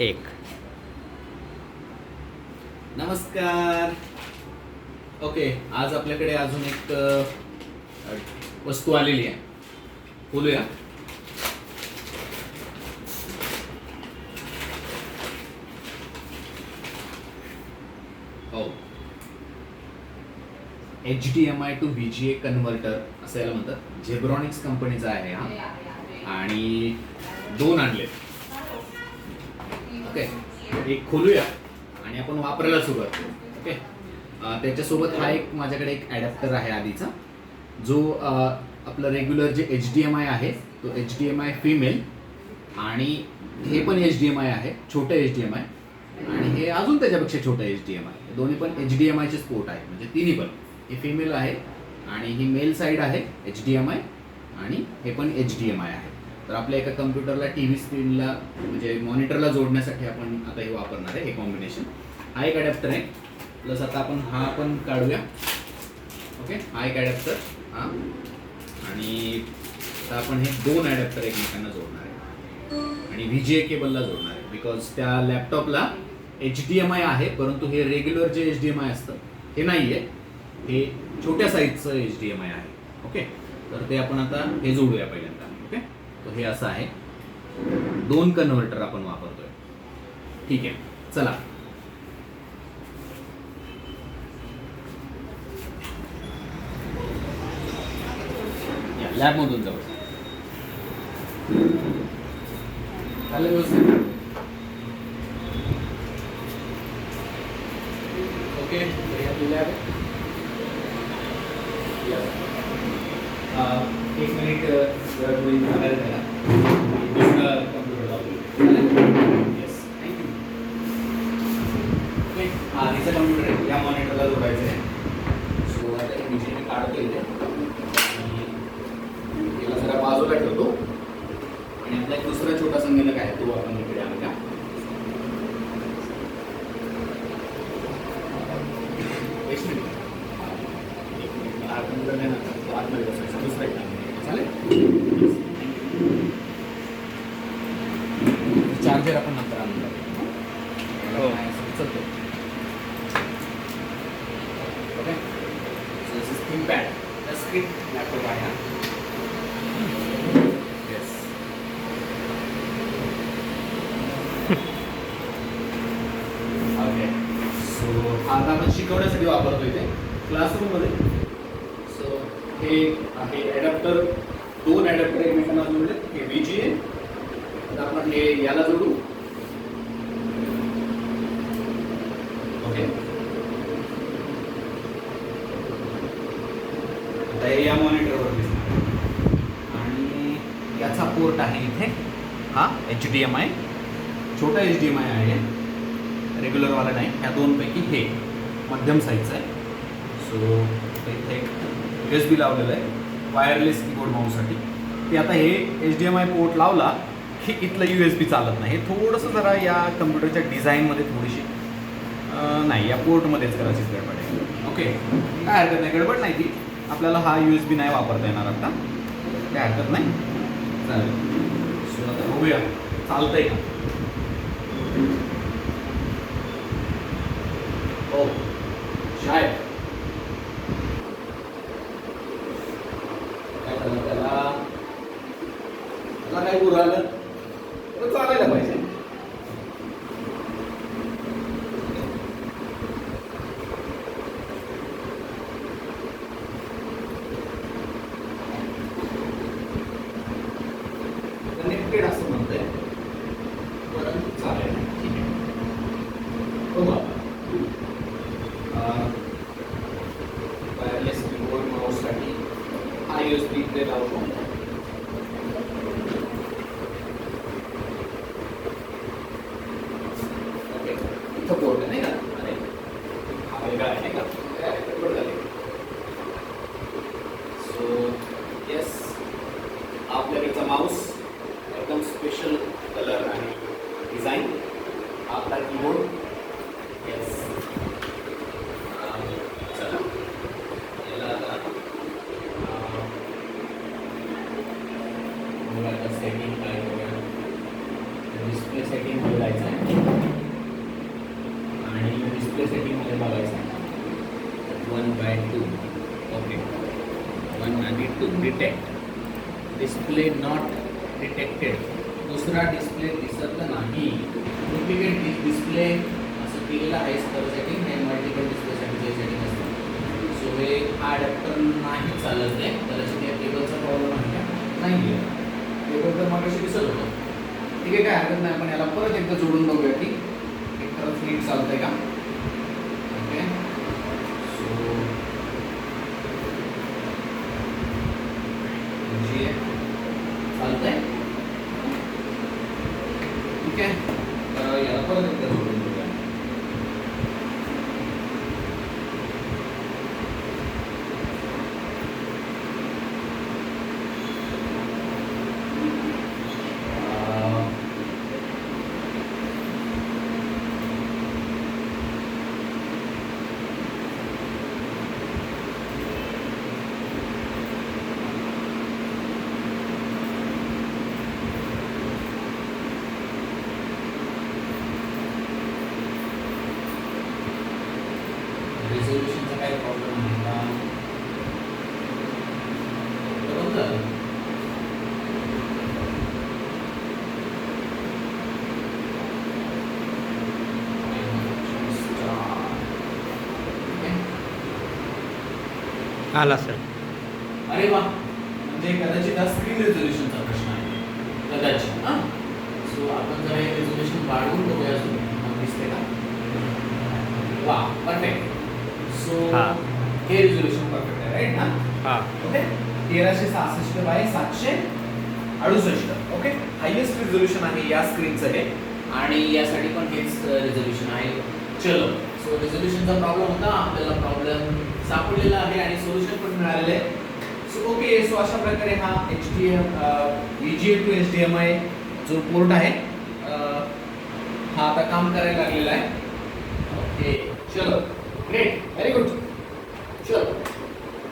एक. नमस्कार. ओके आज आपल्याकडे अजून एक वस्तू आलेली आहे. बोलूया. हो. H D M I to V G A converter असं याला म्हणतात. झेब्रॉनिक्स कंपनीचा आहे हा. आणि दोन आणले एक खोलूया आणि आपण वापरायला सुरुवात करू ओके? त्याच्यासोबत हा एक माझ्याकडे एक ॲडॅप्टर आहे आधीचा. जो आपलं रेग्युलर जे एच डी एम आय आहे तो H D M I female आणि हे पण एच डी एम आय आहे छोटं एच डी एम आय आणि हे अजून त्याच्यापेक्षा छोटं एच डी एम आय दोन्ही पण एच डी एम आयचे स्पोर्ट आहे म्हणजे तिन्ही पण. हे फिमेल आहे आणि ही मेल साईड आहे एच डी एम आय आणि हे पण एच डी एम आय आहे. तर आपल्या एका कम्प्युटरला टी व्ही स्क्रीनला म्हणजे मॉनिटरला जोडण्यासाठी आपण आता हे वापरणार आहे हे कॉम्बिनेशन हा एक अडॅप्टर आहे. प्लस आता आपण हा पण काढूया. ओके? हा एक अडॅप्टर हा. आणि आता आपण हे दोन अडॅप्टर एकमेकांना जोडणार आहे. आणि व्ही जी ए केबलला जोडणार आहे. बिकॉज त्या लॅपटॉपला एच डी एम आय आहे परंतु हे रेग्युलर जे एच डी एम आय असतं हे नाही आहे हे छोट्या साईजचं एच डी एम आय आहे. ओके? तर ते आपण आता हे जोडूया पहिल्यांदा. ओके? तो हे असं आहे. दोन कन्व्हर्टर आपण वापरतोय. ठीक आहे. चला. लॅबमधून जाऊ. चालेल व्यवस्थित. ओके एक मिनिट आपली लॅब हा आधीचा कम्प्युटर आहे या मॉनिटरला जोडायचं आहे सो आता एक विषय मी काढतो इथे आणि याला जरा बाजूला ठेवतो आणि आपला एक दुसरा छोटा संगणक आहे तो आपण इकडे आणला एक मिनिट एक दुसरा एक चालेल चार्जर आपण नंतर आणून हो. चालतो okay screen pad screen laptop आहे हा येस ओके सो हा आता आपण शिकवण्यासाठी वापरतो इथे. क्लासरूममध्ये सो हे आहे ॲडॅप्टर दोन ॲडॅप्टर एकमेकांना जोडले. हे व्ही जी आहे आपण हे याला जोडू ओके आता हे या मॉनिटरवर दिसणार आणि याचा पोर्ट आहे इथे हा एच डी एम आय छोटा एच डी एम आय आहे. रेग्युलरवाला नाही. ह्या दोनपैकी हे मध्यम साईजचं आहे. सो इथे एक यू एस बी लावलेलं आहे. वायरलेस कीबोर्ड माऊसाठी ते आता हे H D M I port लावला की इथलं यू एस बी चालत नाही. हे थोडंसं जरा या कम्प्युटरच्या डिझाईनमध्ये थोडीशी नाही या पोर्टमध्येच कदाचित गडबड आहे ओके काय हरकत नाही. गडबड नाही ती. आपल्याला हा यू एस बी नाही वापरता येणार आता. काय हरकत नाही. चालेल. बघूया. चालतंय का? हो. शाळेत. काय झालं त्याला? त्याला काय राहिलं आलं तर चालायला पाहिजे कनेक्टेड असं म्हणतंय परंतु चालेल ठीक आहे बघू आपण वायरलेस कीबोर्ड माऊससाठी हा U S B 1 by 2 okay. 192 detect. Display not detected. दुसरा डिस्प्ले दिसत नाही. डुप्लिकेट डिस्प्ले असं केलेलं आहे त्यासाठी आणि मल्टिपल डिस्प्लेसाठी जे सेटिंग असतं. सो हे हा अडॅप्टर नाही चालत आहे. कदाचित या टेबलचा प्रॉब्लेम आहे नाही आहे टेबल तर मग दिसत होतं. ठीक आहे काय हरकत नाही. आपण याला परत एकदा जोडून बघूया की एक तर नीट चालतं आहे का? रेझोल्युशनचा काय प्रॉब्लेम आहे का बरोबर झालं आला सर अरे वा म्हणजे कदाचित हा स्क्रीन रेझोल्युशनचा प्रश्न आहे कदाचित हां सो आपण जर हे रेझोल्युशन वाढवून बघूया अजून मग दिसते का वा परफेक्ट सो हा. हे रेझोल्युशन परफेक्ट आहे राईट ना? हां. ओके तेराशे सहासष्ट बाय सातशे अडुसष्ट. ओके हायेस्ट रिझोल्युशन आहे या स्क्रीनचं हे. आणि यासाठी पण हेच रिझोल्युशन आहे. चलो. सो रिझोल्युशनचा प्रॉब्लेम होता. आपल्याला प्रॉब्लेम सापडलेला आहे आणि सोल्युशन पण मिळालेलं आहे. सो ओके सो अशा प्रकारे हा H D M E G to H D M I जो पोर्ट आहे हा आता काम करायला लागलेला आहे. ओके चलो. Sure.